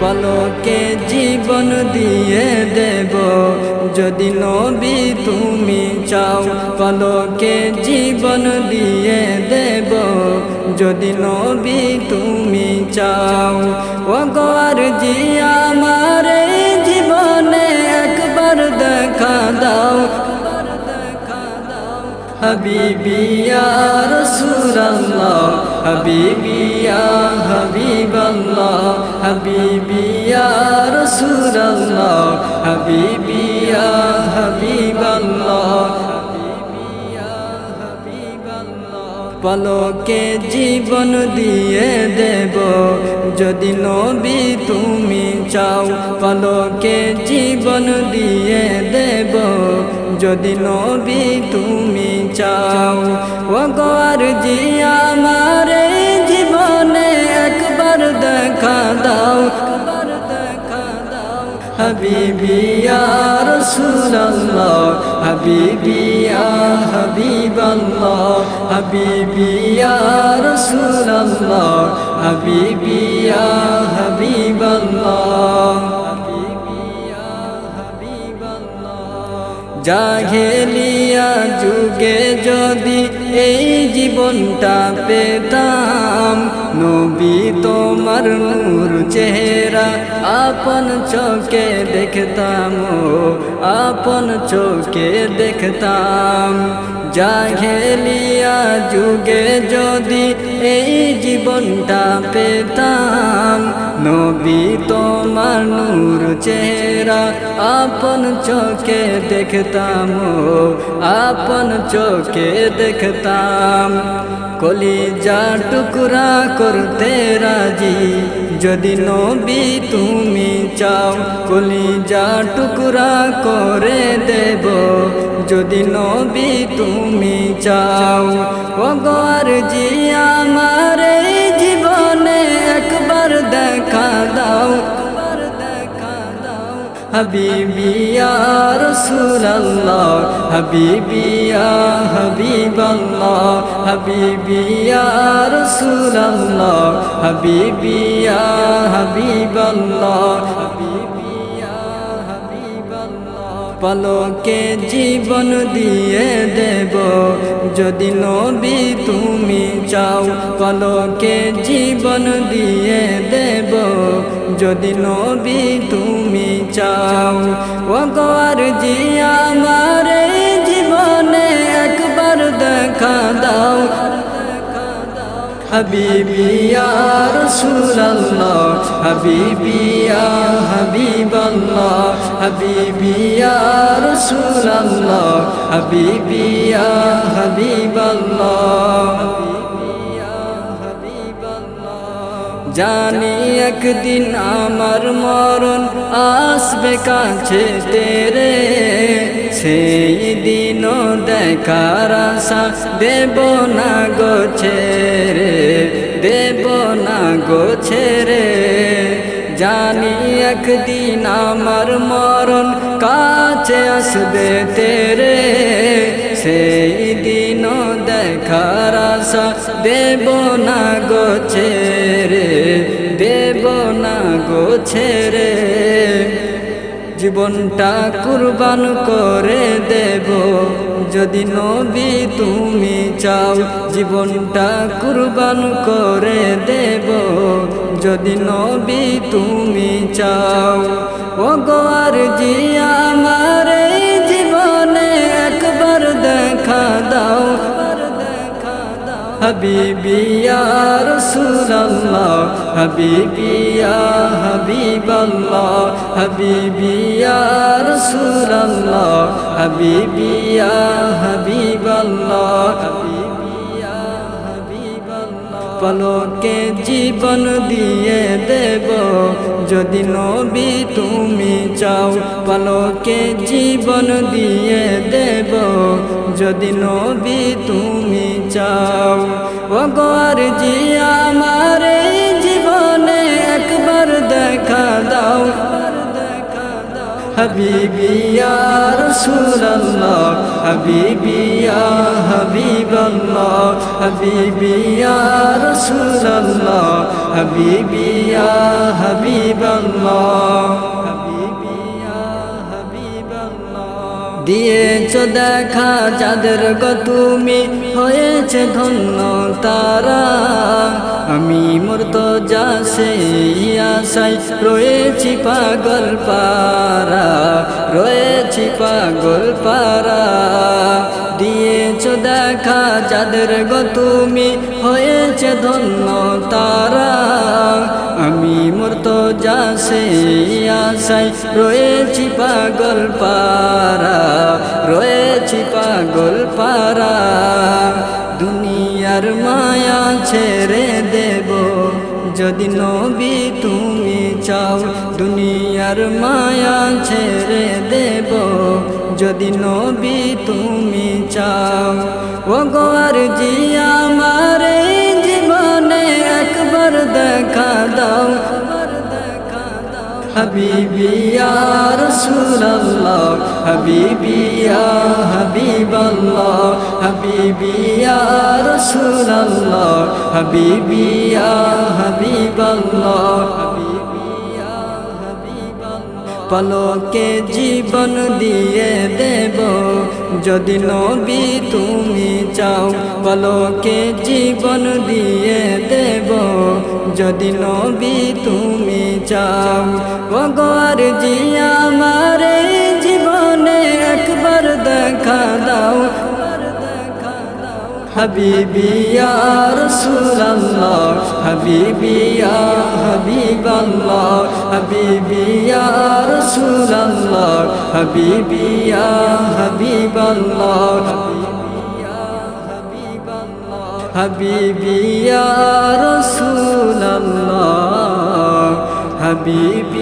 পলকে জীবন দিয়ে দেব। যদি নবী তুমি চাও, পলকে জীবন দিয়ে দেব। যদি নবী তুমি চাও ও গোয়ার জি আমার জীবনে একবার দেখা দাও। হাবিবি ইয়া রাসূলুল্লাহ, হাবিবি ইয়া হাবিবাল্লাহ, হাবিবি ইয়া রাসূলুল্লাহ, হাবিবি ইয়া হাবিবাল্লাহ পলকে জীবন দিয়ে দেব, যদি নবী তুমি চাও, পলকে জীবন দিয়ে দেব, যদি নবী তুমি চাও। ও গোয়ার জি হাবিবি ইয়া রাসূলুল্লাহ, হাবিবি ইয়া হাবিবাল্লাহ, হাবিবি ইয়া রাসূলুল্লাহ, হাবিবি ইয়া হাবিবাল্লাহ জাহেলিয়া যুগে যদি এই জীবনটা পেতাম নবী তোমার নূর চেহারা, আপন চোখে দেখতাম আপন চোখে দেখতাম। জাহেলিয়া যুগে যদি এই জীবনটা পেতাম, নবী তোমার নূর চেহারা, আপন চোখে দেখতাম আপন চোখে দেখতাম। কলিজা টুকরা করতে রাজি? যদি নবী তুমি চাও, কলিজা টুকরা করে দেব। যদি নবী তুমি চাও ও জি আমার জীবনে একবার দেখা দাও। হাবিবি ইয়া রাসূলুল্লাহ হাবিবি ইয়া হাবিবাল্লাহ, হাবিবি ইয়া রাসূলুল্লাহ, হাবিবি ইয়া হাবিবাল্লাহ, হাবিবি ইয়া হাবিবাল্লাহ। পলকে জীবন দিয়ে দেব, যদি নবী তুমি চাও, পলকে জীবন দিয়ে দেব, যদি নবী তুমি হাবিবি ইয়া রাসূলুল্লাহ হাবিবি ইয়া হাবিবাল্লাহ হাবিবি ইয়া রাসূলুল্লাহ হাবিবি হাবিবাল্লাহ। জানি একদিন আমার মরণ আসবে কাছে তেরে। সেই দিনও দেখার আশা দেব না গোছে রে দেব না গোছে রে জানি একদিন আমার মরণ কাছে আসবে তেরে। সেই দিনও দেখার আশা দেব না গোছে রে। জীবনটা কুরবান করে দেব। যদি নবী তুমি চাও, জীবনটা কুরবান করে দেব। যদি নবী তুমি চাও ও গোয়ার জি আমার জীবনে একবার দেখা দাও। হাবিবি রসুল্লাহ হবিবিয়া হাবিবি হবিবিয়া রসুল্লাহ হবিবিয়া হাবিবাল্লাহ হাবিবাল্লাহ পলকে জীবন দিয়ে দেব। যদি নবী তুমি চাও পলকে জীবন দিয়ে দেব। যদি নবী তুমি চাও ও গর জি আমার জীবনে একবার দেখা দাও। হাবিবি ইয়া রাসূলুল্লাহ হাবিবি ইয়া হাবিবাল্লাহ হাবিবি ইয়া রাসূলুল্লাহ হাবিবি ইয়া হাবিবাল্লাহ। দিয়েছ দেখা যাদের গো তুমি, হয়েছে ধন্য তারা। আমি মূর্ত যা সেই আশাই রয়েছি পাগল পারা, রয়েছি পাগল পারা। দিয়েছ দেখা যাদের গো তুমি, হয়েছে ধন্য তারা। আমি মূর্ত যা সেই আশাই রয়েছি পাগল পারা। চাও, দুনিয়ার মায়া ছেড়ে দেব। যদি নবী তুমি চাও ও গোয়ার জি আমার এই জীবনে একবার দেখা দাও। হাবিবি ইয়া রাসূলুল্লাহ, হাবিবি ইয়া হাবিবাল্লাহ, হাবিবি ইয়া রাসূলুল্লাহ হাবিবি ইয়া হাবিবাল্লাহ হাবিবি ইয়া হাবিবাল্লাহ। পলকে জীবন দিয়ে দেব। যদি নবী তুমি চাও পলকে জীবন দিয়ে দেব। যদি নবী তুমি চাও ভগর জিয়া মারে জীবনে একবার দেখা দাও হাবিবি, ইয়া রাসূলুল্লাহ, হাবিবি, ইয়া হাবিবাল্লাহ, হাবিবি, ইয়া রাসূলুল্লাহ, হাবিবি, ইয়া হাবিবাল্লাহ, হাবিবি, ইয়া রাসূলুল্লাহ, হাবিবি